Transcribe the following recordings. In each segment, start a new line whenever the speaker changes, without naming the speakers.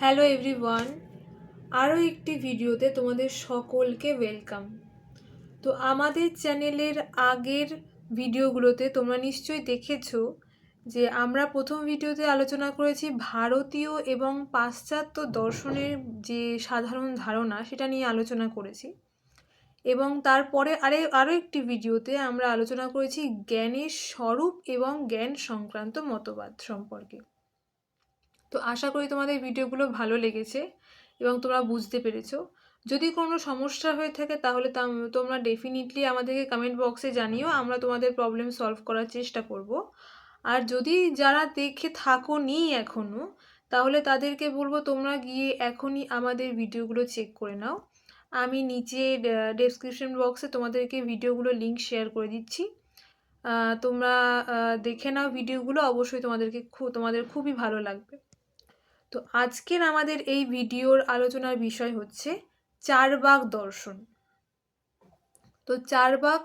Hello everyone আরও একটি ভিডিওতে তোমাদের সকলকে ওয়েলকাম তো আমাদের চ্যানেলের আগের ভিডিওগুলোতে তোমরা নিশ্চয়ই দেখেছ যে আমরা প্রথম ভিডিওতে আলোচনা করেছি ভারতীয় এবং পাশ্চাত্য দর্শনের যে সাধারণ ধারণা সেটা নিয়ে আলোচনা করেছি। এবং তারপরে আরে আরও একটি ভিডিওতে আমরা আলোচনা করেছি জ্ঞানের স্বরূপ এবং জ্ঞান সংক্রান্ত মতবাদ সম্পর্কে। তো আশা করি তোমাদের ভিডিওগুলো ভালো লেগেছে এবং তোমরা বুঝতে পেরেছ। যদি কোনো সমস্যা হয়ে থাকে তাহলে তাম- তোমরা ডেফিনেটলি আমাদেরকে কমেন্ট বক্সে জানিও, আমরা তোমাদের প্রবলেম সলভ করার চেষ্টা করব। আর যদি যারা দেখে থাকো নি এখনও তাহলে তাদেরকে বলব তোমরা গিয়ে এখনই আমাদের ভিডিওগুলো চেক করে নাও। আমি নিচে ডেসক্রিপশন বক্সে তোমাদেরকে ভিডিওগুলো লিঙ্ক শেয়ার করে দিচ্ছি। তোমরা দেখে নাও ভিডিওগুলো, অবশ্যই তোমাদেরকে তোমাদের খুবই ভালো লাগবে। তো আজকের আমাদের এই ভিডিওর আলোচনার বিষয় হচ্ছে চারবাক দর্শন। তো চারবাক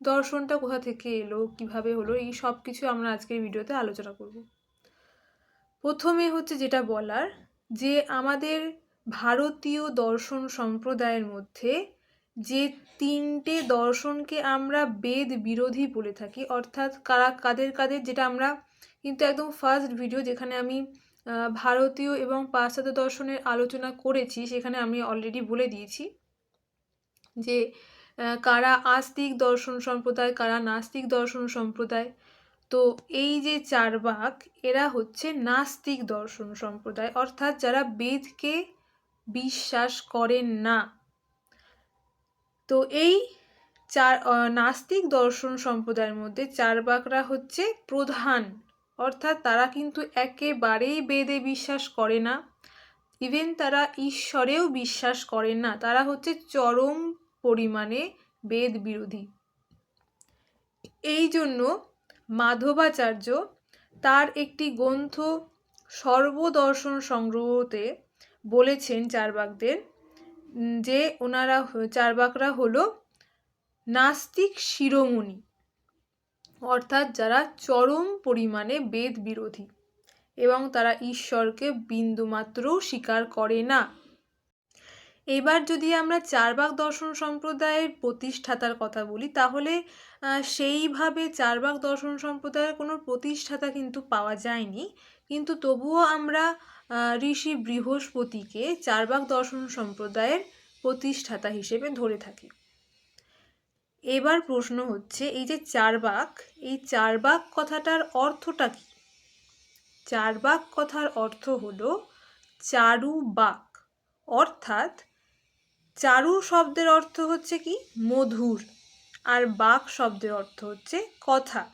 দর্শনটা কোথা থেকে এলো, কীভাবে হলো, এই সব কিছু আমরা আজকের ভিডিওতে আলোচনা করব। প্রথমে হচ্ছে যেটা বলার, যে আমাদের ভারতীয় দর্শন সম্প্রদায়ের মধ্যে যে তিনটে দর্শনকে আমরা বেদ বিরোধী বলে থাকি, অর্থাৎ কারা, কাদের কাদের, যেটা আমরা কিন্তু একদম ফার্স্ট ভিডিও যেখানে আমি ভারতীয় এবং পাশ্চাত্য দর্শনের আলোচনা করেছি, সেখানে আমি অলরেডি বলে দিয়েছি যে কারা আস্তিক দর্শন সম্প্রদায়, কারা নাস্তিক দর্শন সম্প্রদায়। তো এই যে চার বাক, এরা হচ্ছে নাস্তিক দর্শন সম্প্রদায়, অর্থাৎ যারা বেদকে বিশ্বাস করেন না। তো এই চার নাস্তিক দর্শন সম্প্রদায়ের মধ্যে চার বাকরা হচ্ছে প্রধান। অর্থাৎ তারা কিন্তু একেবারেই বেদে বিশ্বাস করে না। ইভেন তারা ঈশ্বরেও বিশ্বাস করেন না। তারা হচ্ছে চরম পরিমাণে বেদ বিরোধী। এই জন্য মাধবাচার্য তার একটি গ্রন্থ সর্বদর্শন সংগ্রহতে বলেছেন চারবাকদের, যে ওনারা চারবাকরা হলো নাস্তিক শিরোমণি। অর্থাৎ যারা চরম পরিমাণে বেদ বিরোধী এবং তারা ঈশ্বরকে বিন্দুমাত্রও স্বীকার করে না। এবার যদি আমরা চারবাক দর্শন সম্প্রদায়ের প্রতিষ্ঠাতার কথা বলি, তাহলে সেইভাবে চারবাক দর্শন সম্প্রদায়ের কোনো প্রতিষ্ঠাতা কিন্তু পাওয়া যায়নি। কিন্তু তবুও আমরা ঋষি বৃহস্পতিকে চারবাক দর্শন সম্প্রদায়ের প্রতিষ্ঠাতা হিসেবে ধরে থাকি। এবার প্রশ্ন হচ্ছে, এই যে চারবাক এই চারবাক কথাটার অর্থটা কি? চারবাক কথার অর্থ হলো চারু বাক। অর্থাৎ চারু শব্দের অর্থ হচ্ছে কি? মধুর। আর বাক শব্দের অর্থ হচ্ছে কথা।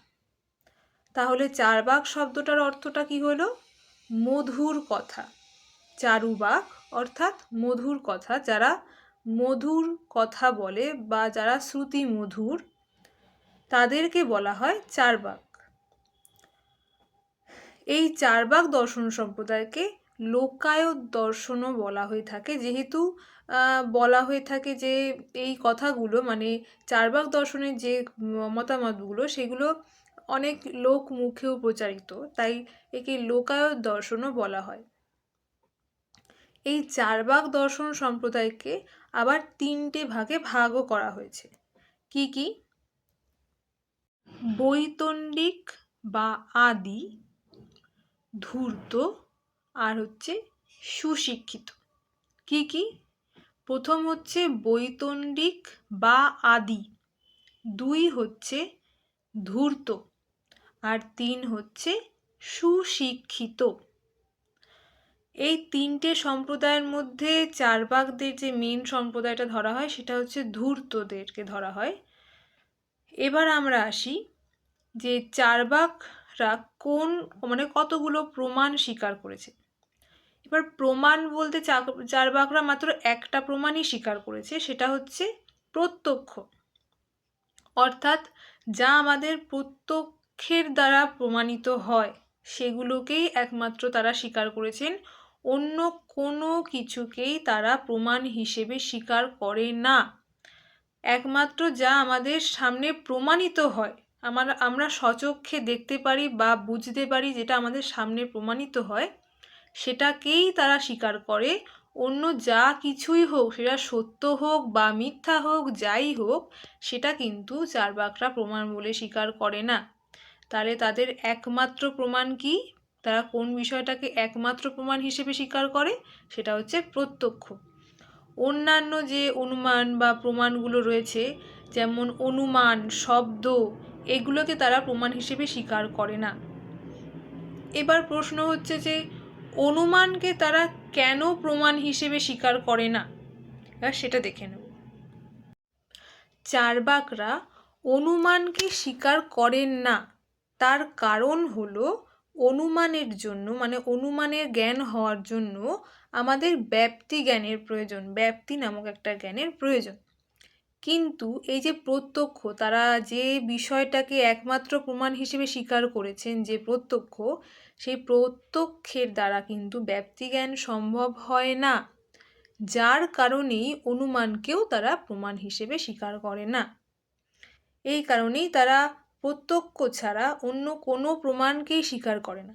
তাহলে চারবাক শব্দটার অর্থটা কি হলো? মধুর কথা। চারুবাক অর্থাৎ মধুর কথা। যারা মধুর কথা বলে বা যারা শ্রুতি মধুর, তাদেরকে বলা হয় চারবাক। এই চারবাক দর্শন সম্প্রদায়কে লোকায়ত দর্শনও বলা হয়ে থাকে। যেহেতু বলা হয়ে থাকে যে এই কথাগুলো মানে চারবাক দর্শনের যে মতামতগুলো, সেগুলো অনেক লোক মুখেও প্রচারিত। তাই একে লোকায়ত দর্শনও বলা হয়। এই চারবাক দর্শন সম্প্রদায়কে আবার তিনটে ভাগে ভাগও করা হয়েছে। কি কি? বৈতণ্ডিক বা আদি, ধূর্ত আর হচ্ছে সুশিক্ষিত। কি কি? প্রথম হচ্ছে বৈতণ্ডিক বা আদি, দুই হচ্ছে ধূর্ত আর তিন হচ্ছে সুশিক্ষিত। এই তিনটে সম্প্রদায়ের মধ্যে চারবাকদের যে মেন সম্প্রদায়টা ধরা হয়, সেটা হচ্ছে ধূর্তদেরকে ধরা হয়। এবার আমরা আসি যে চারবাকরা কোন মানে কতগুলো প্রমাণ স্বীকার করেছে। এবার প্রমাণ বলতে চারবাকরা মাত্র একটা প্রমাণই স্বীকার করেছে, সেটা হচ্ছে প্রত্যক্ষ। অর্থাৎ যা আমাদের প্রত্যক্ষের দ্বারা প্রমাণিত হয়, সেগুলোকেই একমাত্র তারা স্বীকার করেছেন অন্য কোনো কিছুকেই তারা প্রমাণ হিসেবে স্বীকার করে না। একমাত্র যা আমাদের সামনে প্রমাণিত হয়, আমার, আমরা সচক্ষে দেখতে পারি বা বুঝতে পারি যেটা আমাদের সামনে প্রমাণিত হয়, সেটাকেই তারা স্বীকার করে। অন্য যা কিছুই হোক, সেটা সত্য হোক বা মিথ্যা হোক, যাই হোক, সেটা কিন্তু চারবাকরা প্রমাণ বলে স্বীকার করে না। তাহলে তাদের একমাত্র প্রমাণ কি? তারা কোন বিষয়টাকে একমাত্র প্রমাণ হিসেবে স্বীকার করে? সেটা হচ্ছে প্রত্যক্ষ। অন্যান্য যে অনুমান বা প্রমাণগুলো রয়েছে, যেমন অনুমান, শব্দ, এগুলোকে তারা প্রমাণ হিসেবে স্বীকার করে না। এবার প্রশ্ন হচ্ছে যে, অনুমানকে তারা কেন প্রমাণ হিসেবে স্বীকার করে না? সেটা দেখে নেব। চারবাকরা অনুমানকে স্বীকার করেন না। তার কারণ হলো অনুমানের জন্য মানে অনুমানের জ্ঞান হওয়ার জন্য আমাদের ব্যাপ্তি জ্ঞানের প্রয়োজন, ব্যাপ্তি নামক একটা জ্ঞানের প্রয়োজন। কিন্তু এই যে প্রত্যক্ষ, তারা যে বিষয়টাকে একমাত্র প্রমাণ হিসেবে স্বীকার করেছেন যে প্রত্যক্ষ, সেই প্রত্যক্ষের দ্বারা কিন্তু ব্যাপ্তি জ্ঞান সম্ভব হয় না। যার কারণেই অনুমানকেও তারা প্রমাণ হিসেবে স্বীকার করে না। এই কারণেই তারা প্রত্যক্ষ ছাড়া অন্য কোনো প্রমাণকেই স্বীকার করে না।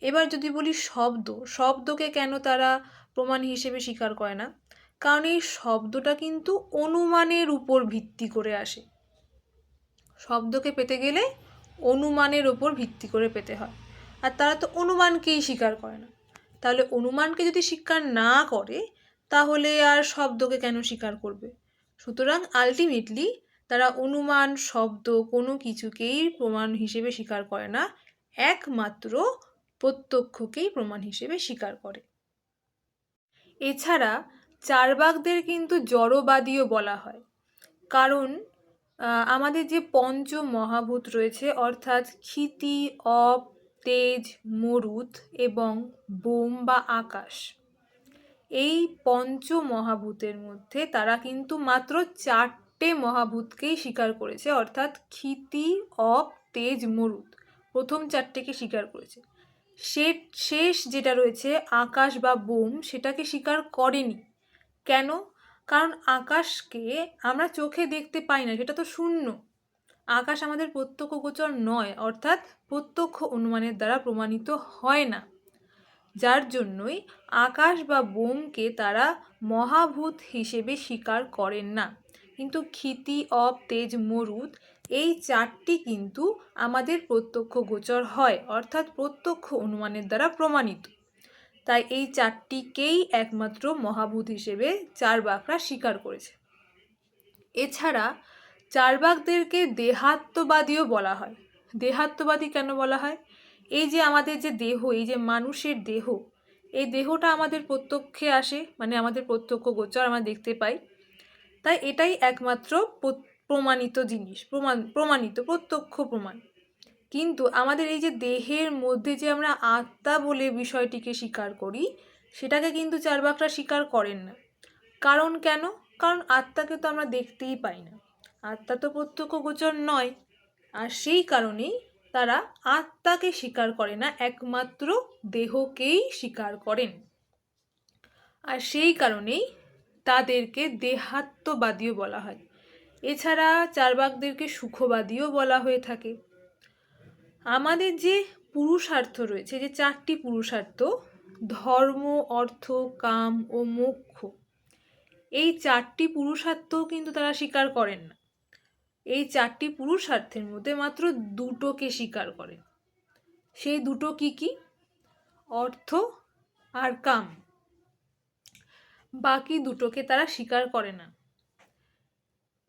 এবার যদি বলি শব্দ, শব্দকে কেন তারা প্রমাণ হিসেবে স্বীকার করে না? কারণ এই শব্দটা কিন্তু অনুমানের উপর ভিত্তি করে আসে। শব্দকে পেতে গেলে অনুমানের ওপর ভিত্তি করে পেতে হয়। আর তারা তো অনুমানকেই স্বীকার করে না। তাহলে অনুমানকে যদি স্বীকার না করে, তাহলে আর শব্দকে কেন স্বীকার করবে? সুতরাং আলটিমেটলি তারা অনুমান, শব্দ কোনো কিছুকেই প্রমাণ হিসেবে স্বীকার করে না, একমাত্র প্রত্যক্ষকেই প্রমাণ হিসেবে স্বীকার করে। এছাড়া চারবাকদের কিন্তু জড়বাদীও বলা হয়। কারণ আমাদের যে পঞ্চ মহাভূত রয়েছে, অর্থাৎ ক্ষিতি, অপ, তেজ, মরুত এবং বোম বা আকাশ, এই পঞ্চ মহাভূতের মধ্যে তারা কিন্তু মাত্র চারটে মহাভূতকেই স্বীকার করেছে, অর্থাৎ ক্ষিতি অপ তেজ মরুদ। প্রথম চারটেকে স্বীকার করেছে। সে, শেষ যেটা রয়েছে, আকাশ বা বোম, সেটাকে স্বীকার করেনি। কেন? কারণ আকাশকে আমরা চোখে দেখতে পাই না, সেটা তো শূন্য। আকাশ আমাদের প্রত্যক্ষ গোচর নয়, অর্থাৎ প্রত্যক্ষ অনুমানের দ্বারা প্রমাণিত হয় না। যার জন্যই আকাশ বা বোমকে তারা মহাভূত হিসেবে স্বীকার করেন না। কিন্তু ক্ষিতি অপ তেজ মরুদ, এই চারটি কিন্তু আমাদের প্রত্যক্ষ গোচর হয়, অর্থাৎ প্রত্যক্ষ অনুমানের দ্বারা প্রমাণিত। তাই এই চারটিকেই একমাত্র মহাভূত হিসেবে চার বাকরা স্বীকার করেছে। এছাড়া চারবাকদেরকে দেহাত্মবাদীও বলা হয়। দেহাত্মবাদী কেন বলা হয়? এই যে আমাদের যে দেহ, এই যে মানুষের দেহ, এই দেহটা আমাদের প্রত্যক্ষে আসে মানে আমাদের প্রত্যক্ষ গোচর আমরা দেখতে পাই। তাই এটাই একমাত্র প্রমাণিত জিনিস, প্রমাণ প্রমাণিত, প্রত্যক্ষ প্রমাণ। কিন্তু আমাদের এই যে দেহের মধ্যে যে আমরা আত্মা বলে বিষয়টিকে স্বীকার করি, সেটাকে কিন্তু চারবাকরা স্বীকার করেন না। কারণ কেন? কারণ আত্মাকে তো আমরা দেখতেই পাই না। আত্মা তো প্রত্যক্ষ গোচর নয়। আর সেই কারণেই তারা আত্মাকে স্বীকার করে না, একমাত্র দেহকেই স্বীকার করেন। আর সেই কারণেই তাদেরকে দেহাত্মবাদীও বলা হয়। এছাড়া চারবাকদেরকে সুখবাদীও বলা হয়ে থাকে। আমাদের যে পুরুষার্থ রয়েছে, যে চারটি পুরুষার্থ, ধর্ম, অর্থ, কাম ও মোক্ষ, এই চারটি পুরুষার্থও কিন্তু তারা স্বীকার করেন না। এই চারটি পুরুষার্থের মধ্যে মাত্র দুটোকে স্বীকার করে সেই দুটো কি কি? অর্থ আর কাম। বাকি দুটোকে তারা স্বীকার করে না।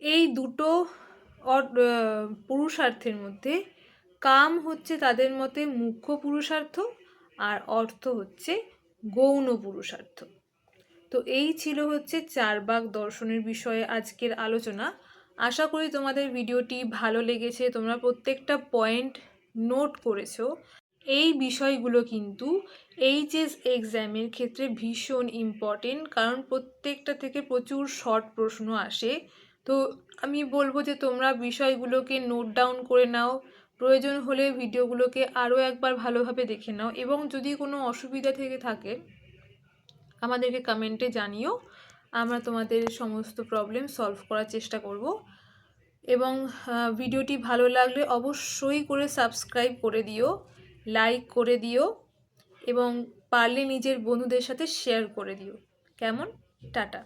এই দুটো পুরুষার্থের মধ্যে কাম হচ্ছে তাদের মতে মুখ্য পুরুষার্থ আর অর্থ হচ্ছে গৌণ পুরুষার্থ। তো এই ছিল হচ্ছে চারবাক দর্শনের বিষয়ে আজকের আলোচনা। আশা করি তোমাদের ভিডিওটি ভালো লেগেছে। তোমরা প্রত্যেকটা পয়েন্ট নোট করেছ। এই বিষয়গুলো কিন্তু এইচএস এক্সামের ক্ষেত্রে ভীষণ ইম্পর্টেন্ট কারণ প্রত্যেকটা থেকে প্রচুর শর্ট প্রশ্ন আসে। তো আমি বলব যে তোমরা বিষয়গুলোকে নোট ডাউন করে নাও। প্রয়োজন হলে ভিডিওগুলোকে আরও একবার ভালোভাবে দেখে নাও এবং যদি কোনো অসুবিধা থেকে থাকে, আমাদেরকে কমেন্টে জানিও। আমরা তোমাদের সমস্ত প্রবলেম সলভ করার চেষ্টা করব। এবং ভিডিওটি ভালো লাগলে অবশ্যই করে সাবস্ক্রাইব করে দিও। লাইক করে দিও এবং পারলে নিজের বন্ধুদের সাথে শেয়ার করে দিও। কেমন? টাটা।